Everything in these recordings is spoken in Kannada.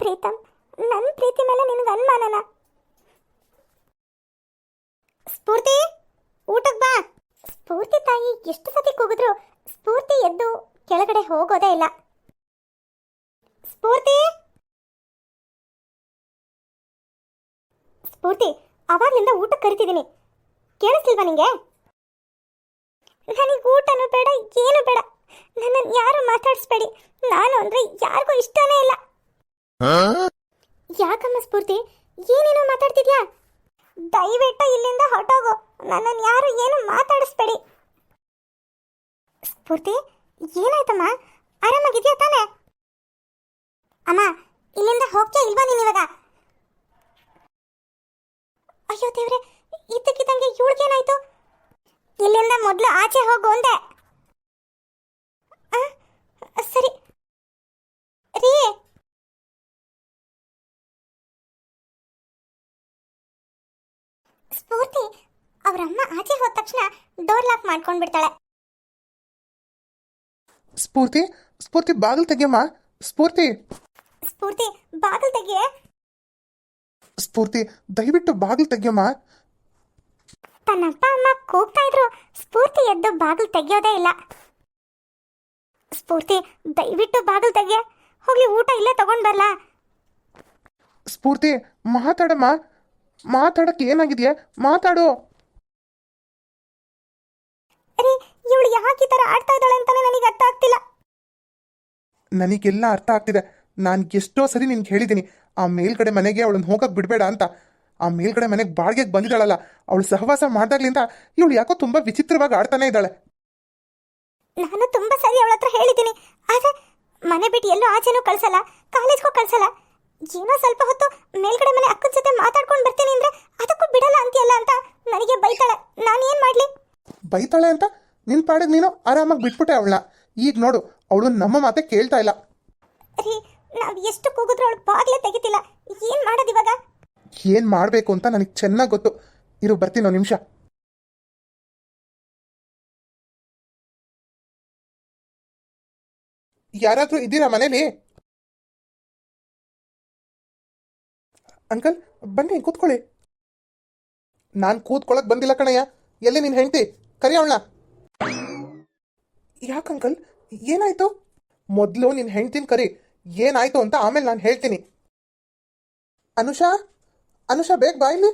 ಪ್ರೀತಮ್ ನನ್ನ ಪ್ರೀತಿ ಮೇಲೆ ನಿನಗೆ ಅನುಮಾನನ? ಸ್ಫೂರ್ತಿ ಊಟಕ್ಕೆ ಬಾ. ಸ್ಫೂರ್ತಿ ತಾಯಿ, ಎಷ್ಟು ಸತಿ ಕೂಗಿದ್ರು ಸ್ಫೂರ್ತಿ ಎದ್ದು ಕೆಳಗಡೆ ಹೋಗೋದೇ ಇಲ್ಲ. ಸ್ಫೂರ್ತಿ? ಸ್ಫೂರ್ತಿ, ಅವಾಗ್ಲಿಂದ ಊಟಕ್ಕೆ ಕರಿತಿದ್ದೀನಿ ಕೇಳಿಸ್ಲಿಲ್ವಾ ನಿಂಗೆ? ನನಗೆ ಊಟನೂ ಬೇಡ, ಏನು ಬೇಡ. ನನ್ನನ್ನು ಯಾರು ಮಾತಾಡಿಸ್ಬೇಡಿ. ನಾನು ಅಂದರೆ ಯಾರಿಗೂ ಇಷ್ಟನೇ ಇಲ್ಲ. ಯಾಕಮ್ಮ ಸ್ಫೂರ್ತಿ? ಏನೇನೋ ಮಾತಾಡ್ತಿದ್ಯಾ? ದಯವಿಟ್ಟು ಇಲ್ಲಿಂದ ಹೊರಟೋಗು. ನನ್ನನ್ನು ಯಾರು ಏನು ಮಾತಾಡಿಸ್ಬೇಡಿ. ಸ್ಫೂರ್ತಿ, ಏನಾಯ್ತಮ್ಮ? ಆರಾಮಾಗಿದ್ಯಾ ತಾನೇ? ಅಮ್ಮ, ಇಲ್ಲಿಂದ ಹೋಗ್ತಾ ಇಲ್ವಾ ನೀನು ಇವಾಗ? ಅಯ್ಯೋ ದೇವ್ರೆ, ಇದ್ದಕ್ಕಿದ್ದಂಗೆ ಇವಳಿಗೇನಾಯ್ತು? ಇಲ್ಲಿಂದ ಮೊದಲು ಆಚೆ ಹೋಗು ಅಂದೆ. ಸರಿ. ರೀ ಸ್ಫೂರ್ತಿ. ಅವರಮ್ಮ ಆಚೆ ಹೋದ ತಕ್ಷಣ ಡೋರ್ ಲಾಕ್ ಮಾಡ್ಕೊಂಡ್ ಬಿಡ್ತಾಳೆ ಸ್ಫೂರ್ತಿ ಸ್ಫೂರ್ತಿ ಬಾಗಿಲು ತೆಗಿಯಮ್ಮ. ಸ್ಫೂರ್ತಿ. ಸ್ಫೂರ್ತಿ ಬಾಗಿಲು ತೆಗಿಯೇ? ಸ್ಫೂರ್ತಿ ದಯವಿಟ್ಟು ಬಾಗಿಲು ತೆಗಿಯಮ್ಮ. ತನ್ನಪ್ಪ ಅಮ್ಮ ಕೂಗ್ತಾ ಇದ್ರು. ಸ್ಫೂರ್ತಿ ಎದ್ದು ಬಾಗಿಲು ತೆಗಿಯೋದೇ ಇಲ್ಲ. ಸ್ಫೂರ್ತಿ ದಯವಿಟ್ಟು ಬಾಗಿಲು ತೆಗಿಯ. ಹೋಗ್ಲಿ ಊಟ ಇಲ್ಲೇ ತಗೊಂಡ್ ಬರ್ಲಾ? ಸ್ಫೂರ್ತಿ ಮಾತಾಡಮ್ಮ. ಮಾತಾಡಕ್ಕೆ ಏನಾಗಿದೆಯಾ? ಮಾತಾಡು. ಅರೇ ಇವಳು ಯಾಕೆ ಈ ಥರ ಆಡ್ತಾ ಇದ್ದಾಳೆ ಅಂತಾನೆ ನನಗೆ ಅರ್ಥ ಆಗ್ತಿಲ್ಲ. ನನಗೆಲ್ಲ ಅರ್ಥ ಆಗ್ತಿದೆ. ನಾನು ಎಷ್ಟೋ ಸರಿ ನಿನ್ಗೆ ಹೇಳಿದ್ದೀನಿ ಆ ಮೇಲ್ಗಡೆ ಮನೆಗೆ ಅವಳನ್ನ ಹೋಗಕ್ಕೆ ಬಿಡಬೇಡ ಅಂತ. ಆ ಮೇಲ್ಗಡೆ ಮನೆಗೆ ಬಾಡಿಗೆಗೆ ಬಂದಿದ್ದಾಳಲ್ಲ ಅವಳು ಸಹವಾಸ ಮಾಡ್ದಾಗ್ಲಿಂದ ಇವಳು ಯಾಕೋ ತುಂಬ ವಿಚಿತ್ರವಾಗಿ ಆಡ್ತಾನೆ ಇದ್ದಾಳೆ. ನಾನು ತುಂಬಾ ಸರಿ ಅವಳ ಹತ್ರ ಹೇಳಿದ್ದೀನಿ ಆದ್ರೆ ಮನೆ ಬಿಟ್ಟು ಎಲ್ಲೂ ಆಚೆನೂ ಕಳ್ಸಲ್ಲ ಕಾಲೇಜ್ಗೂ ಕಳ್ಸಲ್ಲ. ಏನೋ ಸ್ವಲ್ಪ ಹೊತ್ತು ಮೇಲ್ಗಡೆ ಮನೆ ಅಕ್ಕನ ಜೊತೆ ಮಾತಾಡ್ಕೊಂಡು ಬರ್ತೀನಿ ಅಂದ್ರೆ ಅದಕ್ಕೂ ಬಿಡಲ್ಲ ಅಂತೀಯಲ್ಲ ಅಂತ ನನಗೆ ಬೈತಾಳೆ. ನಾನು ಏನು ಮಾಡ್ಲಿ? ಬೈತಾಳೆ ಅಂತ? ನಿನ್ನ ಪಾಡಿಗೆ ನೀನು ಆರಾಮಾಗಿ ಬಿಟ್ಬಿಟ್ಟೆ ಅವ್ಳು ಈಗ ನೋಡು ಅವಳು ನಮ್ಮ ಮಾತೆ ಕೇಳ್ತಾ ಇಲ್ಲ. ರೀ ನಾವ್ ಎಷ್ಟು ಕೂಗಿದ್ರು ಅವಳು ಬಾಗ್ಲೇ ತೆಗಿತಿಲ್ಲ. ಏನ್ ಮಾಡೋದು ಇವಾಗ? ಏನು ಮಾಡಬೇಕು ಅಂತ ನನಗೆ ಚೆನ್ನಾಗಿ ಗೊತ್ತು. ಇರು ಬರ್ತೀನಿ ಒಂದು ನಿಮಿಷ. ಯಾರಾದರೂ ಇದ್ದೀರಾ ಮನೇಲಿ? ಅಂಕಲ್ ಬನ್ನಿ ಕೂತ್ಕೊಳ್ಳಿ. ನಾನು ಕೂತ್ಕೊಳ್ಳೋಕೆ ಬಂದಿಲ್ಲ ಕಣಯ್ಯ. ಎಲ್ಲಿ ನಿನ್ನ ಹೆಂಡತಿ? ಕರಿ ಅವಳ ಯಾಕೆ ಅಂಕಲ್? ಏನಾಯ್ತು? ಮೊದಲು ನಿನ್ನ ಹೆಂಡ್ತಿನ ಕರಿ. ಏನಾಯ್ತು ಅಂತ ಆಮೇಲೆ ನಾನು ಹೇಳ್ತೀನಿ. ಅನುಷಾ? ಅನುಷಾ ಬೇಗ ಬಾ ಇಲ್ಲಿ.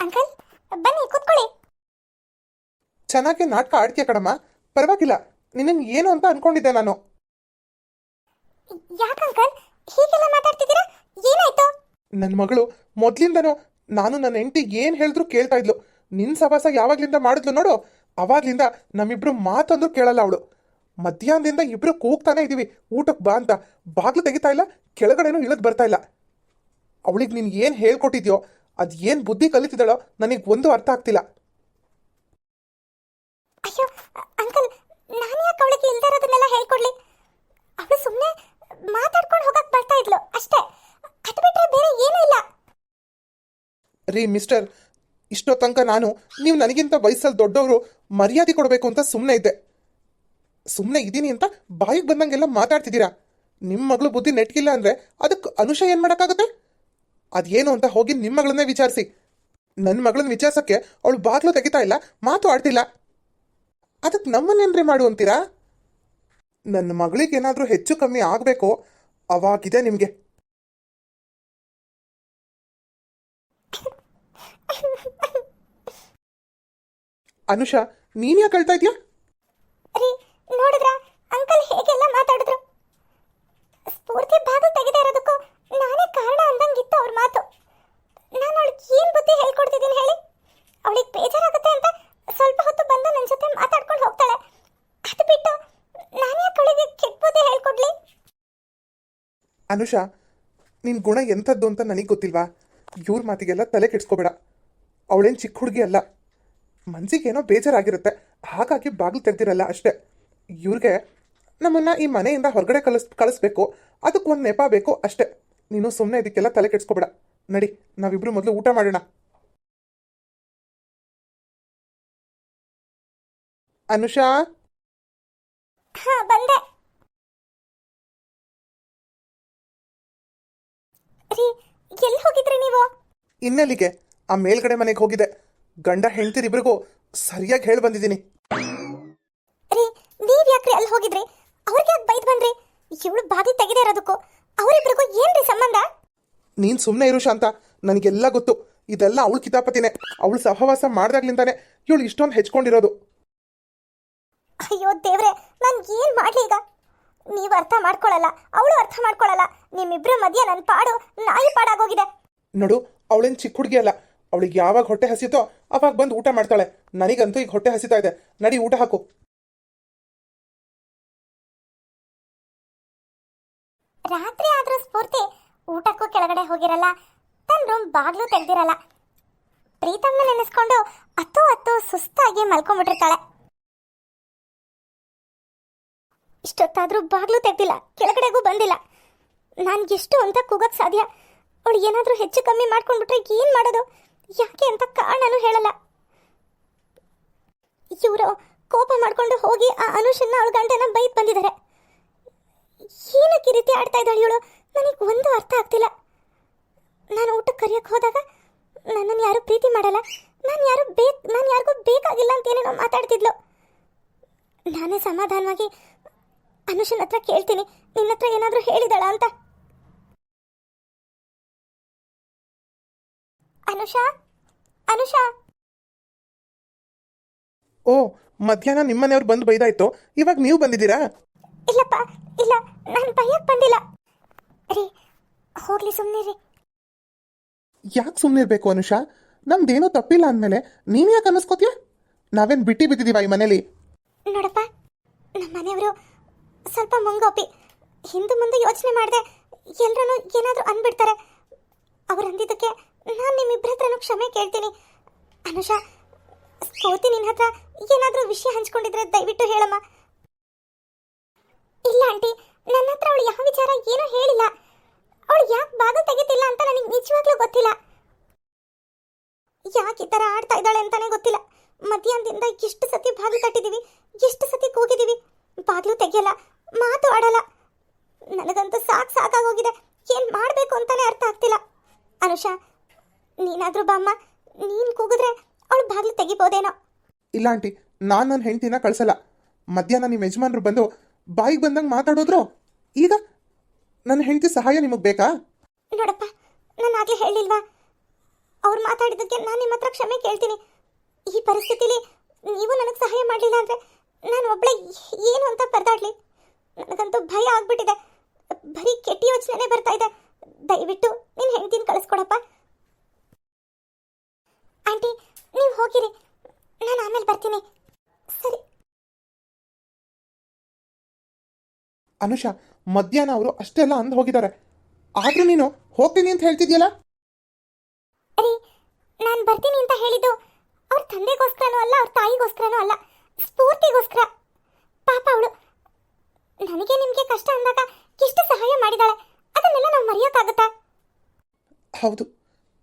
ಅಂಕಲ್ ಬನ್ನಿ ಕೂತ್ಕೊಳ್ಳಿ. ಚೆನ್ನಾಗಿ ನಾಟಕ ಆಡ್ತೀಯ ಕಣಮ್ಮ. ಪರವಾಗಿಲ್ಲ ನಿನ್ನ ಏನು ಅಂತ ಅನ್ಕೊಂಡಿದ್ದೆ ನಾನು. ಯಾಕಂಕಲ್ ಹೀಗೆಲ್ಲ ಮಾತಾಡ್ತಿದ್ದೀರಾ? ಏನಾಯ್ತು? ನನ್ನ ಮಗಳು ಮೊದ್ಲಿಂದನೂ ನಾನು ನನ್ನ ಹೆಂಡತಿ ಏನು ಹೇಳಿದ್ರು ಕೇಳ್ತಾ ಇದ್ಲು. ನಿನ್ನ ಸವಾಸ ಯಾವಾಗ್ಲಿಂದ ಮಾಡಿದ್ಲು ನೋಡು. ಅವಾಗ್ಲಿಂದ ನಮ್ಮಿಬ್ರು ಮಾತಂದ್ರು ಕೇಳಲ್ಲ ಅವಳು. ಮಧ್ಯಾಹ್ನದಿಂದ ಇಬ್ರು ಕೂಗ್ತಾನೆ ಇದೀವಿ. ಊಟಕ್ಕೆ ಬಾ ಅಂತ. ಬಾಗ್ಲು ತೆಗಿತಾ ಇಲ್ಲ, ಕೆಳಗಡೆನೂ ಇಳದ್ ಬರ್ತಾ ಇಲ್ಲ. ಅವಳಿಗೆ ನೀನು ಏನು ಹೇಳ್ಕೊಟ್ಟಿದ್ಯೋ, ಅದು ಏನು ಬುದ್ಧಿ ಕಲಿತಿದ್ದಾಳೋ ನನಗೆ ಒಂದು ಅರ್ಥ ಆಗ್ತಿಲ್ಲ ಅಯ್ಯೋ ಅಂಕಲ್ ನಾನು ಯಾಕೆ ಅವಳಿಗೆ ಇಲ್ದೇ ಇರೋದನ್ನೆಲ್ಲ ಹೇಳ್ಕೊಡ್ಲಿ ಅವಳು ಸುಮ್ಮನೆ ಮಾತಾಡ್ಕೊಂಡು ಹೋಗಕ್ ಬರ್ತಾ ಇದ್ಲು ಅಷ್ಟೇ ಅದು ಬಿಟ್ರೆ ಬೇರೆ ಏನೂ ಇಲ್ಲ ರೀ ಮಿಸ್ಟರ್ ಇಷ್ಟೋ ತನಕ ನಾನು, ನೀವು ನನಗಿಂತ ವಯಸ್ಸಲ್ಲಿ ದೊಡ್ಡವರು ಮರ್ಯಾದೆ ಕೊಡಬೇಕು ಅಂತ ಸುಮ್ಮನೆ ಇದ್ದೆ. ಸುಮ್ಮನೆ ಇದ್ದೀನಿ ಅಂತ ಬಾಯಿಗೆ ಬಂದಂಗೆಲ್ಲ ಮಾತಾಡ್ತಿದ್ದೀರಾ? ನಿಮ್ಮ ಮಗಳು ಬುದ್ಧಿ ನೆಟ್ಗಿಲ್ಲ ಅಂದರೆ ಅದಕ್ಕೆ ಅನುಷ ಏನು ಮಾಡೋಕ್ಕಾಗುತ್ತೆ? ಅದೇನು ಅಂತ ಹೋಗಿ ನಿಮ್ಮ ಮಗಳನ್ನೇ ವಿಚಾರಿಸಿ. ನನ್ನ ಮಗಳನ್ನ ವಿಚಾರಿಸೋಕ್ಕೆ ಅವಳು ಬಾಗಿಲು ತೆಗಿತಾ ಇಲ್ಲ, ಮಾತು ಆಡ್ತಿಲ್ಲ. ಅದಕ್ಕೆ ನಮ್ಮನ್ನೇನ್ರಿ ಮಾಡು ಅಂತೀರಾ? ನನ್ನ ಮಗಳಿಗೇನಾದರೂ ಹೆಚ್ಚು ಕಮ್ಮಿ ಆಗಬೇಕು? ಅವಾಗಿದೆ ನಿಮಗೆ. ಅನುಷಾ ನೀನ್ ಯಾಕೆ ಅಳ್ತಾ ಇದ್ಯಾ? ರೀ ನೋಡಿದ್ರ? ಅಂಕಲ್ ಹೇಗೆಲ್ಲ ಮಾತಾಡಿದ್ರು? ಸ್ಫೂರ್ತಿ ಭಾಗ ತೆಗೆದೇ ಇರೋದಕ್ಕೂ ನಾನೇ ಕಾರಣ ಅಂದಂಗಿತ್ತು ಅವ್ರ ಮಾತು. ನಾನು ಅವಳಿಗೆ ಏನು ಬುದ್ಧಿ ಹೇಳ್ಕೊಡ್ತಿದ್ದೀನಿ ಹೇಳಿ? ಅವಳಿಗೆ ಬೇಜಾರಾಗುತ್ತೆ ಅಂತ ಸ್ವಲ್ಪ ಹೊತ್ತು ಬಂದು ನನ್ನ ಜೊತೆ ಮಾತಾಡ್ಕೊಂಡು ಹೋಗ್ತಾಳೆ. ಅದು ಬಿಟ್ಟು ನಾನು ಯಾಕೆ ಅವಳಿಗೆ ಕೆಟ್ಟ ಬುದ್ಧಿ ಹೇಳ್ಕೊಡ್ಲಿ? ಅನುಷಾ ನಿನ್ ಗುಣ ಎಂಥದ್ದು ಅಂತ ನನಗೆ ಗೊತ್ತಿಲ್ವಾ? ಇವ್ರ ಮಾತಿಗೆಲ್ಲ ತಲೆ ಕೆಡ್ಸ್ಕೋಬೇಡ. ಅವಳೇನು ಚಿಕ್ಕ ಹುಡುಗಿ ಅಲ್ಲ. ಮನಸ್ಸಿಗೇನೋ ಬೇಜಾರಾಗಿರುತ್ತೆ. ಹಾಗಾಗಿ ಬಾಗಿಲು ತೆಗ್ದಿರಲ್ಲ ಅಷ್ಟೇ. ಇವ್ರಿಗೆ ನಮ್ಮನ್ನು ಈ ಮನೆಯಿಂದ ಹೊರಗಡೆ ಕಲಿಸ್ ಕಳಿಸ್ಬೇಕು. ಅದಕ್ಕೆ ಒಂದು ನೆಪ ಬೇಕು ಅಷ್ಟೇ. ನೀನು ಸುಮ್ಮನೆ ಇದಕ್ಕೆಲ್ಲ ತಲೆ ಕೆಡಿಸ್ಕೊಬೇಡ. ನಡಿ ನಾವಿಬ್ಬರು ಮೊದಲು ಊಟ ಮಾಡೋಣ. ಅನುಷಾ? ಹಾ ಬಂದೆ. ಎಲ್ಲಿ ಹೋಗಿದ್ರಿ ನೀವು? ಇನ್ನೆಲ್ಲಿಗೆ? ಆ ಮೇಲ್ಗಡೆ ಮನೆಗೆ ಹೋಗಿದೆ. ಗಂಡ ಹೆಂಡ್ತಿರಿಬ್ರಿಗೂ ಸರಿಯಾಗಿ ಹೇಳಿ ಬಂದಿದ್ದೀನಿ. ರೀ ನೀವ್ ಯಾಕ್ರಿ ಅಲ್ಲಿ ಹೋಗಿದ್ರಿ? ಅವ್ರಿಗೆ ಯಾಕೆ ಬೈದ್ ಬಂದ್ರಿ? ಇವಳು ಬಾಗಿಲು ತೆಗೆದೇ ಇರೋದಕ್ಕೂ ಅವರಿಬ್ರಿಗೂ ಏನ್ರಿ ಸಂಬಂಧ? ನೀನು ಸುಮ್ಮನೆ ಇರು ಶಾಂತ ನನಗೆಲ್ಲ ಗೊತ್ತು. ಇದೆಲ್ಲ ಅವಳು ಕಿತಾಪತಿನೇ. ಅವಳು ಸಹವಾಸ ಮಾಡ್ದಾಗ್ಲಿಂದಾನೆ ಇವಳು ಇಷ್ಟೊಂದು ಹೆಚ್ಕೊಂಡಿರೋದು. ಅಯ್ಯೋ ದೇವ್ರೆ ನಾನು ಏನ್ ಮಾಡ್ಲಿ ಈಗ? ನೀವು ಅರ್ಥ ಮಾಡ್ಕೊಳಲ್ಲ ಅವಳು ಅರ್ಥ ಮಾಡ್ಕೊಳಲ್ಲ. ನಿಮ್ಮಿಬ್ರ ಮಧ್ಯ ನನ್ನ ಪಾಡು ನಾಯಿ ಪಾಡಾಗೋಗಿದೆ. ನೋಡು ಅವಳೇನು ಚಿಕ್ಕ ಹುಡುಗಿ ಅಲ್ಲ. ಅವಳಿಗೆ ಯಾವಾಗ ಹೊಟ್ಟೆ ಹಸಿತೋ ಅವಾಗ ಬಂದು ಊಟ ಮಾಡ್ತಾಳೆ. ನನಗಂತೂ ಈಗ ಹೊಟ್ಟೆ ಹಸಿತಾ ಇದೆ. ನಡಿ, ಊಟ ಹಾಕು. ರಾತ್ರಿ ಆದ್ರೂ ಸ್ಫೂರ್ತಿ ಊಟಕ್ಕೂ ಕೆಳಗಡೆ ಹೋಗಿರಲ್ಲ. ತನ್ನ ರೂಮ್ ಬಾಗ್ಲು ತೆಗ್ದಿರಲ್ಲ. ಪ್ರೀತಮ್ನ ನೆನೆಸ್ಕೊಂಡು ಅತ್ತು ಅತ್ತು ಸುಸ್ತಾಗಿ ಮಲ್ಕೊಂಡ್ಬಿಟ್ಟಿರ್ತಾಳೆ. ಇಷ್ಟೊತ್ತಾದ್ರೂ ಬಾಗ್ಲು ತೆಗ್ದಿಲ್ಲ. ಕೆಳಗಡೆಗೂ ಬಂದಿಲ್ಲ. ನಾನು ಎಷ್ಟು ಅಂತ ಕೂಗಕ್ ಸಾಧ್ಯ? ಅವಳು ಏನಾದರೂ ಹೆಚ್ಚು ಕಮ್ಮಿ ಮಾಡ್ಕೊಂಡ್ಬಿಟ್ರೆ ಏನ್ ಮಾಡೋದು? ಯಾಕೆ ಅಂತ ಕಾರಣನೂ ಹೇಳಲ್ಲ. ಇವರು ಕೋಪ ಮಾಡಿಕೊಂಡು ಹೋಗಿ ಆ ಅನುಷನ್ನ ಅವಳ ಗಂಡನ ಬೈದ್ ಬಂದಿದ್ದಾರೆ. ಏನಕ್ಕೆ ಈ ರೀತಿ ಆಡ್ತಾ ಇದ್ದಾಳೆ ಇವಳು? ನನಗೆ ಒಂದು ಅರ್ಥ ಆಗ್ತಿಲ್ಲ. ನಾನು ಊಟಕ್ಕೆ ಕರೆಯೋಕ್ಕೆ ಹೋದಾಗ ನನ್ನನ್ನು ಯಾರು ಪ್ರೀತಿ ಮಾಡಲ್ಲ. ನಾನು ಯಾರು ಬೇಕು, ನಾನು ಯಾರಿಗೂ ಬೇಕಾಗಿಲ್ಲ ಅಂತ ಏನೇನೋ ಮಾತಾಡ್ತಿದ್ಲು. ನಾನೇ ಸಮಾಧಾನವಾಗಿ ಅನುಷನ್ ಹತ್ರ ಕೇಳ್ತೀನಿ ನಿನ್ನ ಹತ್ರ ಏನಾದರೂ ಹೇಳಿದಾಳ ಅಂತ? ಅನುಷಾ? ಅನುಷಾ? ಓ ಮಧ್ಯಾಹ್ನ ನಿಮ್ಮನೆಯವ್ರು ಬಂದು ಬೈದಾಯ್ತು. ಇವಾಗ ನೀವು ಬಂದಿದ್ದೀರಾ? ಇಲ್ಲಪ್ಪ ಇಲ್ಲ ನಾನು ಭಯಕ್ಕೆ ಬಂದಿಲ್ಲ. ರೀ ಹೋಗ್ಲಿ ಸುಮ್ಮನೆ ರೀ. ಯಾಕೆ ಸುಮ್ಮನಿರ್ಬೇಕು ಅನುಷಾ? ನಮ್ದೇನೋ ತಪ್ಪಿಲ್ಲ ಅಂದಮೇಲೆ ನೀನು ಯಾಕೆ ಅನ್ನಿಸ್ಕೋತೀಯ? ನಾವೇನು ಬಿಟ್ಟಿ ಬಿದ್ದಿದ್ದೀವ ಈ ಮನೇಲಿ? ನೋಡಪ್ಪ ನಮ್ಮ ಮನೆಯವರು ಸ್ವಲ್ಪ ಮುಂಗೋಪಿ. ಹಿಂದೆ ಮುಂದೆ ಯೋಚನೆ ಮಾಡಿದೆ ಎಲ್ಲರೂ ಏನಾದರೂ ಅಂದ್ಬಿಡ್ತಾರೆ ಅವ್ರು ಅಂದಿದ್ದಕ್ಕೆ ನಾನು ನಿಮ್ಮಿಬ್ಬರ ಹತ್ರನೂ ಕ್ಷಮೆ ಕೇಳ್ತೀನಿ. ಅನುಷಾ, ಸ್ಫೂರ್ತಿ ನಿನ್ನ ಹತ್ರ ಏನಾದರೂ ವಿಷಯ ಹಂಚ್ಕೊಂಡಿದ್ರೆ ದಯವಿಟ್ಟು ಹೇಳಮ್ಮ. ಇಲ್ಲ, ಆಂಟಿ. ನನ್ನ ಹತ್ರ ಅವಳು ಯಾವ ವಿಚಾರ ಏನೂ ಹೇಳಿಲ್ಲ. ಅವಳು ಯಾಕೆ ಬಾಗಿಲು ತೆಗಿತಿಲ್ಲ ಅಂತ ನನಗೆ ನಿಜವಾಗ್ಲೂ ಗೊತ್ತಿಲ್ಲ. ಯಾಕೆ ಈ ಥರ ಆಡ್ತಾ ಇದ್ದಾಳೆ ಅಂತಾನೆ ಗೊತ್ತಿಲ್ಲ. ಮಧ್ಯಾಹ್ನದಿಂದ ಎಷ್ಟು ಸತಿ ಬಾಗಿಲು ತಟ್ಟಿದ್ದೀವಿ ಎಷ್ಟು ಸತಿ ಕೂಗಿದ್ದೀವಿ ಬಾಗಿಲು ತೆಗಿಯಲ್ಲ, ಮಾತು ಆಡಲ್ಲ. ನನಗಂತೂ ಸಾಕು ಸಾಕಾಗೋಗಿದೆ. ಏನು ಮಾಡಬೇಕು ಅಂತಾನೆ ಅರ್ಥ ಆಗ್ತಿಲ್ಲ. ಅನುಷಾ ನೀನಾದ್ರೂ ಬಾಮ್ಮ ನೀನು ಕೂಗಿದ್ರೆ ಅವಳು ಬಾಗಿಲು ತೆಗಿಬೋದೇನೋ. ಇಲ್ಲ ಆಂಟಿ ನಾನು ನನ್ನ ಹೆಂಡ್ತಿನ ಕಳ್ಸಲ್ಲ. ಮಧ್ಯಾಹ್ನ ನಿಮ್ಮ ಯಜಮಾನ್ರು ಬಂದು ಬಾಯಿಗೆ ಬಂದಂಗೆ ಮಾತಾಡೋದ್ರು. ಈಗ ನನ್ನ ಹೆಂಡತಿ ಸಹಾಯ ನಿಮಗೆ ಬೇಕಾ? ನೋಡಪ್ಪ ನಾನು ಆಗ್ಲೇ ಹೇಳಿಲ್ವಾ? ಅವ್ರು ಮಾತಾಡಿದ್ದಕ್ಕೆ ನಾನು ನಿಮ್ಮ ಹತ್ರ ಕ್ಷಮೆ ಕೇಳ್ತೀನಿ. ಈ ಪರಿಸ್ಥಿತಿಲಿ ನೀವು ನನಗೆ ಸಹಾಯ ಮಾಡಲಿಲ್ಲ ಅಂದರೆ ನಾನು ಒಬ್ಳೆ ಏನು ಅಂತ ಪರದಾಡ್ಲಿ. ನನಗಂತೂ ಭಯ ಆಗ್ಬಿಟ್ಟಿದೆ. ಬರೀ ಕೆಟ್ಟ ಯೋಚನೆ ಬರ್ತಾ ಇದೆ. ದಯವಿಟ್ಟು ನಿನ್ನ ಹೆಂಡ್ತಿನ ಕಳಿಸ್ಕೊಡಪ್ಪ. ಆಂಟಿ ನೀವು ಹೋಗಿರಿ. ನಾನು ಆಮೇಲೆ ಬರ್ತೀನಿ. ಸರಿ. ಅನುಷಾ ಮಧ್ಯಾಹ್ನ ಅವರು ಅಷ್ಟೆಲ್ಲ ಅಂದ್ ಹೋಗಿದ್ದಾರೆ. ಆದ್ರೂ ನೀನು ಹೋಗ್ತೀನಿ ಅಂತ ಹೇಳ್ತಿದ್ಯಲ್ಲ? ರೀ ನಾನು ಬರ್ತೀನಿ ಅಂತ ಹೇಳಿದ್ದು ಅವ್ರ ತಂದೆಗೋಸ್ಕರನೂ ಅಲ್ಲ ಅವ್ರ ತಾಯಿಗೋಸ್ಕರನೂ ಅಲ್ಲ. ಸ್ಫೂರ್ತಿಗೋಸ್ಕರ. ಪಾಪ ಅವಳು. ನನಗೆ ನಿಮಗೆ ಕಷ್ಟ ಅಂದಾಗ ಎಷ್ಟು ಸಹಾಯ ಮಾಡಿದಾಳೆ. ಅದನ್ನೆಲ್ಲ ನಾವು ಮರೆಯೋಕ್ಕಾಗುತ್ತಾ? ಹೌದು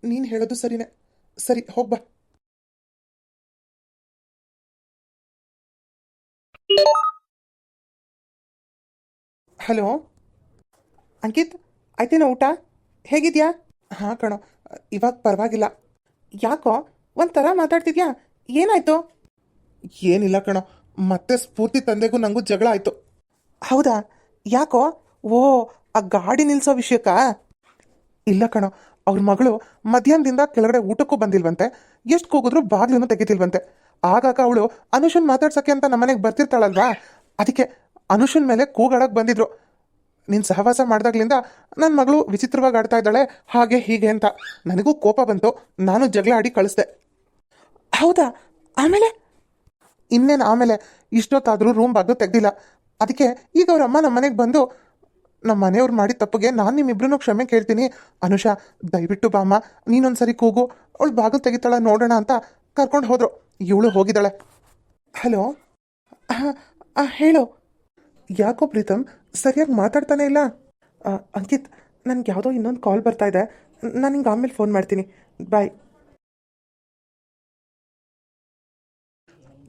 ನೀನು ಹೇಳೋದು ಸರಿನೇ. ಸರಿ ಹೋಗ್ಬಾ ಹಲೋ? ಅಂಕಿತ್, ಆಯ್ತೇನೋ ಊಟ? ಹೇಗಿದ್ಯಾ? ಹಾಂ ಕಣೋ, ಇವಾಗ ಪರವಾಗಿಲ್ಲ. ಯಾಕೋ, ಒಂಥರ ಮಾತಾಡ್ತಿದ್ಯಾ? ಏನಾಯ್ತು? ಏನಿಲ್ಲ ಕಣೋ, ಮತ್ತೆ ಸ್ಫೂರ್ತಿ ತಂದೆಗೂ ನಂಗೂ ಜಗಳ ಆಯ್ತು. ಹೌದಾ? ಯಾಕೋ, ಓ, ಆ ಗಾಡಿ ನಿಲ್ಸೋ ವಿಷಯಕ್ಕ? ಇಲ್ಲ ಕಣೋ ಅವ್ರ ಮಗಳು ಮಧ್ಯಾಹ್ನದಿಂದ ಕೆಳಗಡೆ ಊಟಕ್ಕೂ ಬಂದಿಲ್ವಂತೆ, ಎಷ್ಟು ಕೂಗಿದ್ರು ಬಾಗಿಲನ್ನು ತೆಗಿತಿಲ್ವಂತೆ. ಆಗಾಗ ಅವಳು, ಅನುಷನ್ ಮಾತಾಡ್ಸಕ್ಕೆ ಅಂತ ನಮ್ಮನೆಗೆ ಬರ್ತಿರ್ತಾಳಲ್ವಾ? ಅದಕ್ಕೆ ಅನುಷನ್ ಮೇಲೆ ಕೂಗಾಡಕ್ ಬಂದಿದ್ರು. ನೀನು ಸಹವಾಸ ಮಾಡಿದಾಗ್ಲಿಂದ ನನ್ನ ಮಗಳು ವಿಚಿತ್ರವಾಗಿ ಆಡ್ತಾ ಇದ್ದಾಳೆ, ಹಾಗೆ ಹೀಗೆ ಅಂತ. ನನಗೂ ಕೋಪ ಬಂತು, ನಾನು ಜಗಳ ಆಡಿ ಕಳಿಸ್ದೆ. ಹೌದಾ? ಆಮೇಲೆ? ಇನ್ನೇನು ಆಮೇಲೆ? ಇಷ್ಟೊತ್ತಾದರೂ ರೂಮ್ ಬಾಗಿಲು ತೆಗ್ದಿಲ್ಲ. ಅದಕ್ಕೆ ಈಗ ಅವ್ರ ಅಮ್ಮ ನಮ್ಮ ಮನೆಗೆ ಬಂದು ನಮ್ಮ ಮನೆಯವ್ರು ಮಾಡಿದ ತಪ್ಪಿಗೆ ನಾನು ನಿಮ್ಮಿಬ್ರು ಕ್ಷಮೆ ಕೇಳ್ತೀನಿ. ಅನುಷಾ, ದಯವಿಟ್ಟು ಬಾಮ್ಮ, ನೀನೊಂದ್ಸರಿ ಕೂಗು. ಅವಳು ಬಾಗಿಲು ತೆಗಿತಾಳ, ನೋಡೋಣ ಅಂತ ಕರ್ಕೊಂಡು ಹೋದ್ರು. ಇವಳು ಹೋಗಿದ್ದಾಳೆ. ಹಲೋ? ಹೇಳು. ಯಾಕೋ ಪ್ರೀತಮ್, ಸರಿಯಾಗಿ ಮಾತಾಡ್ತಾನೆ ಇಲ್ಲ? ಅಂಕಿತ್, ನನಗೆ ಯಾವುದೋ ಇನ್ನೊಂದು ಕಾಲ್ ಬರ್ತಾ ಇದೆ. ನಾನು ಹಿಂಗೆ ಆಮೇಲೆ ಫೋನ್ ಮಾಡ್ತೀನಿ. ಬಾಯ್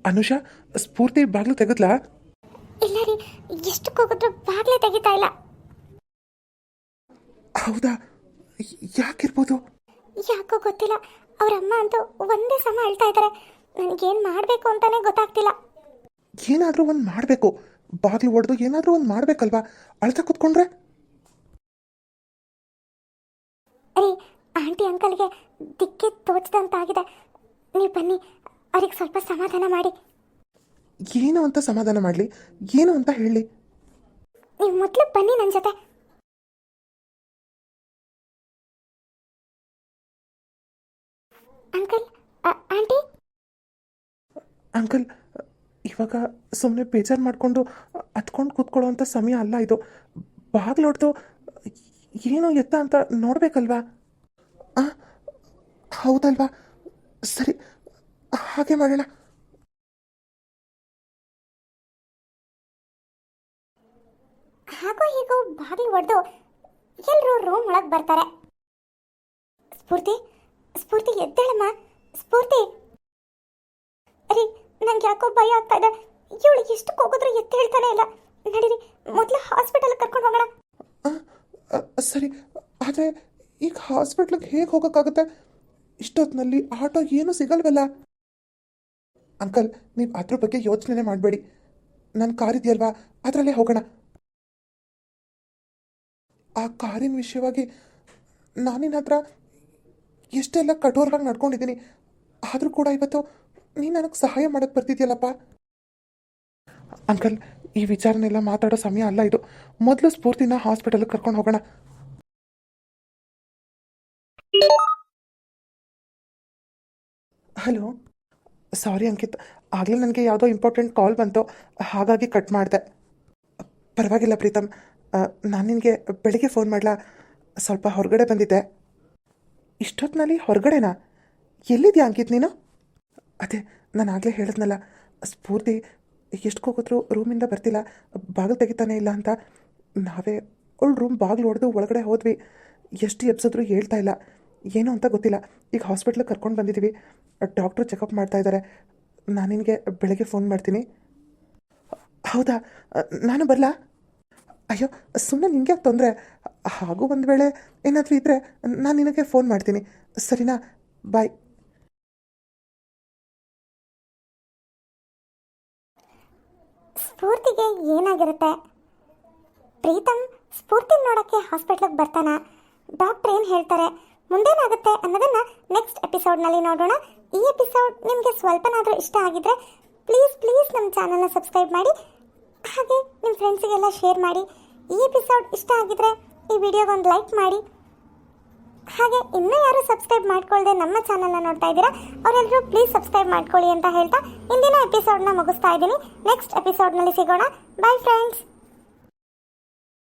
ಅನುಷಾ, ಸ್ಫೂರ್ತಿ ಬಾಗಿಲು ತೆಗೆದ್ಲಾ? ಇಲ್ಲ ರೀ ಎಷ್ಟು ಕೂಗಿದ್ರು ಬಾಗ್ಲೇ ತೆಗಿತಾ ಇಲ್ಲ. ಹೌದಾ? ಯಾಕಿರ್ಬೋದು? ಯಾಕೋ ಗೊತ್ತಿಲ್ಲ. ಅವ್ರ ಅಮ್ಮ ಅಂತೂ ಒಂದೇ ಸಮ ಅಳ್ತಾ ಇದ್ದಾರೆ. ನನಗೇನು ಮಾಡಬೇಕು ಅಂತಾನೆ ಗೊತ್ತಾಗ್ತಿಲ್ಲ. ಏನಾದರೂ ಒಂದು ಮಾಡಬೇಕು. ಬಾಗಿಲು ಒಡೆದು ಏನಾದರೂ ಒಂದು ಮಾಡಬೇಕಲ್ವಾ? ಅಳ್ತಾ ಕೂತ್ಕೊಂಡ್ರೆ? ರೀ ಆಂಟಿ ಅಂಕಲ್ಗೆ ದಿಕ್ಕೆ ತೋಚದಂತಾಗಿದೆ. ನೀವು ಬನ್ನಿ. ಅವ್ರಿಗೆ ಸ್ವಲ್ಪ ಸಮಾಧಾನ ಮಾಡಿ. ಏನು ಅಂತ ಸಮಾಧಾನ ಮಾಡಲಿ? ಏನು ಅಂತ ಹೇಳಿ? ನೀವು ಮೊದಲು ಬನ್ನಿ ನನ್ನ ಜೊತೆ. ಅಂಕಲ್ ಆಂಟಿ ಅಂಕಲ್ ಇವಾಗ ಸುಮ್ಮನೆ ಬೇಜಾರು ಮಾಡಿಕೊಂಡು ಹತ್ಕೊಂಡು ಕೂತ್ಕೊಳ್ಳೋ ಅಂಥ ಸಮಯ ಅಲ್ಲ ಇದು. ಬಾಗಿಲು ಏನು ಏನೋ ಎತ್ತ ಅಂತ ನೋಡಬೇಕಲ್ವಾ? ಆ ಹೌದಲ್ವಾ? ಸರಿ ಹಾಗೆ ಮಾಡೋಣ. ಹಾಗೋ ಹೀಗೋ ಬಾಗಿಲು ಹೊಡೆದು ಎಲ್ಲರೂ ರೂಮ್ ಒಳಗೆ ಬರ್ತಾರೆ. ಸ್ಫೂರ್ತಿ ಸ್ಫೂರ್ತಿ ಎದ್ದಳಮ್ಮ. ಸ್ಫೂರ್ತಿ. ರೀ ನಂಗೆ ಯಾಕೋ ಭಯ ಆಗ್ತಾ ಇದೆ. ಇವಳು ಎಷ್ಟು ಕೂಗಿದ್ರು ಎತ್ತ ಹೇಳ್ತಾನೆ ಇಲ್ಲ. ನಡೀರಿ, ಮೊದಲು ಹಾಸ್ಪಿಟಲ್ ಕರ್ಕೊಂಡು ಹೋಗೋಣ. ಸರಿ. ಆದರೆ ಈಗ ಹಾಸ್ಪಿಟ್ಲಿಗೆ ಹೇಗೆ ಹೋಗೋಕ್ಕಾಗುತ್ತೆ? ಇಷ್ಟೊತ್ತಿನಲ್ಲಿ ಆಟೋ ಏನೂ ಸಿಗಲ್ವಲ್ಲ? ಅಂಕಲ್, ನೀವು ಅದ್ರ ಬಗ್ಗೆ ಯೋಚನೆ ಮಾಡಬೇಡಿ. ನನ್ನ ಕಾರ್ ಇದೆಯಲ್ವಾ? ಅದರಲ್ಲೇ ಹೋಗೋಣ. ಆ ಕಾರಿನ ವಿಷಯವಾಗಿ ನಾನಿನ ಹತ್ರ ಎಷ್ಟೆಲ್ಲ ಕಠೋರವಾಗಿ ನಡ್ಕೊಂಡಿದ್ದೀನಿ. ಆದರೂ ಕೂಡ ಇವತ್ತು ನೀನು ನನಗೆ ಸಹಾಯ ಮಾಡೋಕ್ಕೆ ಬರ್ತಿದ್ಯಲ್ಲಪ್ಪ. ಅಂಕಲ್, ಈ ವಿಚಾರನೆಲ್ಲ ಮಾತಾಡೋ ಸಮಯ ಅಲ್ಲ ಇದು. ಮೊದಲು ಸ್ಫೂರ್ತಿನ ಹಾಸ್ಪಿಟಲ್ಗೆ ಕರ್ಕೊಂಡು ಹೋಗೋಣ. Hello, sorry Ankit. ಆಗಲೇ ನನಗೆ ಯಾವುದೋ ಇಂಪಾರ್ಟೆಂಟ್ ಕಾಲ್ ಬಂತು. ಹಾಗಾಗಿ ಕಟ್ ಮಾಡಿದೆ. ಪರವಾಗಿಲ್ಲ ಪ್ರೀತಮ್. ನಾನು ನಿನಗೆ ಬೆಳಿಗ್ಗೆ ಫೋನ್ ಮಾಡಲಾ? ಸ್ವಲ್ಪ ಹೊರಗಡೆ ಬಂದಿದ್ದೆ. ಇಷ್ಟೊತ್ತಿನಲ್ಲಿ ಹೊರಗಡೆನಾ? ಎಲ್ಲಿದ್ಯಾ ಅಂಕಿತ್ ನೀನು? ಅದೇ, ನಾನು ಆಗಲೇ ಹೇಳಿದ್ನಲ್ಲ, ಸ್ಫೂರ್ತಿ ಎಷ್ಟು ಹೋಗಿದ್ರು ರೂಮಿಂದ ಬರ್ತಿಲ್ಲ, ಬಾಗಿಲು ತೆಗಿತಾನೆ ಇಲ್ಲ ಅಂತ. ನಾವೇ ಅವಳು ರೂಮ್ ಬಾಗಿಲು ಹೊಡೆದು ಒಳಗಡೆ ಹೋದ್ವಿ. ಎಷ್ಟು ಎಬ್ಸಿದ್ರು ಹೇಳ್ತಾ ಇಲ್ಲ. ಏನು ಅಂತ ಗೊತ್ತಿಲ್ಲ. ಈಗ ಹಾಸ್ಪಿಟ್ಲಿಗೆ ಕರ್ಕೊಂಡು ಬಂದಿದ್ದೀವಿ ಡಾಕ್ಟ್ರು ಚೆಕಪ್ ಮಾಡ್ತಾ ಇದ್ದಾರೆ ನಾನು ನಿನಗೆ ಬೆಳಗ್ಗೆ ಫೋನ್ ಮಾಡ್ತೀನಿ. ಹೌದಾ? ನಾನು ಬರಲಾ? ಅಯ್ಯೋ ಸುಮ್ಮನೆ ನಿಂಗೆ ಯಾಕೆ ತೊಂದರೆ. ಹಾಗೂ ಒಂದು ವೇಳೆ ಏನಾದರೂ ಇದ್ದರೆ ನಾನು ನಿನಗೆ ಫೋನ್ ಮಾಡ್ತೀನಿ. ಸರಿನಾ? ಬಾಯ್ ಸ್ಫೂರ್ತಿಗೆ ಏನಾಗಿರುತ್ತೆ? ಪ್ರೀತಮ್ ಸ್ಫೂರ್ತಿ ನೋಡೋಕ್ಕೆ ಹಾಸ್ಪಿಟ್ಲಿಗೆ ಬರ್ತಾನ? ಡಾಕ್ಟ್ರ್ ಏನು ಹೇಳ್ತಾರೆ? ಮುಂದೇನಾಗುತ್ತೆ ಅನ್ನೋದನ್ನು ನೆಕ್ಸ್ಟ್ ಎಪಿಸೋಡ್ನಲ್ಲಿ ನೋಡೋಣ. ಈ ಎಪಿಸೋಡ್ ನಿಮಗೆ ಸ್ವಲ್ಪನಾದರೂ ಇಷ್ಟ ಆಗಿದ್ರೆ ಪ್ಲೀಸ್ ಪ್ಲೀಸ್ ನಮ್ಮ ಚಾನಲ್ನ ಸಬ್ಸ್ಕ್ರೈಬ್ ಮಾಡಿ. ಹಾಗೆ ನಿಮ್ಮ ಫ್ರೆಂಡ್ಸಿಗೆಲ್ಲ ಶೇರ್ ಮಾಡಿ ಈ ಎಪಿಸೋಡ್ ಇಷ್ಟ ಆಗಿದ್ರೆ ಈ ವಿಡಿಯೋಗೆ ಒಂದು ಲೈಕ್ ಮಾಡಿ. ಹಾಗೆ ಇನ್ನೂ ಯಾರು ಸಬ್ಸ್ಕ್ರೈಬ್ ಮಾಡ್ಕೊಳ್ಳದೆ ನಮ್ಮ ಚಾನಲ್ನ ನೋಡ್ತಾ ಇದ್ದೀರಾ ಅವರೆಲ್ಲರೂ ಪ್ಲೀಸ್ ಸಬ್ಸ್ಕ್ರೈಬ್ ಮಾಡ್ಕೊಳ್ಳಿ ಅಂತ ಹೇಳ್ತಾ ಇಂದಿನ ಎಪಿಸೋಡ್ನ ಮುಗಿಸ್ತಾ ಇದ್ದೀನಿ. ನೆಕ್ಸ್ಟ್ ಎಪಿಸೋಡ್ನಲ್ಲಿ ಸಿಗೋಣ. Bye friends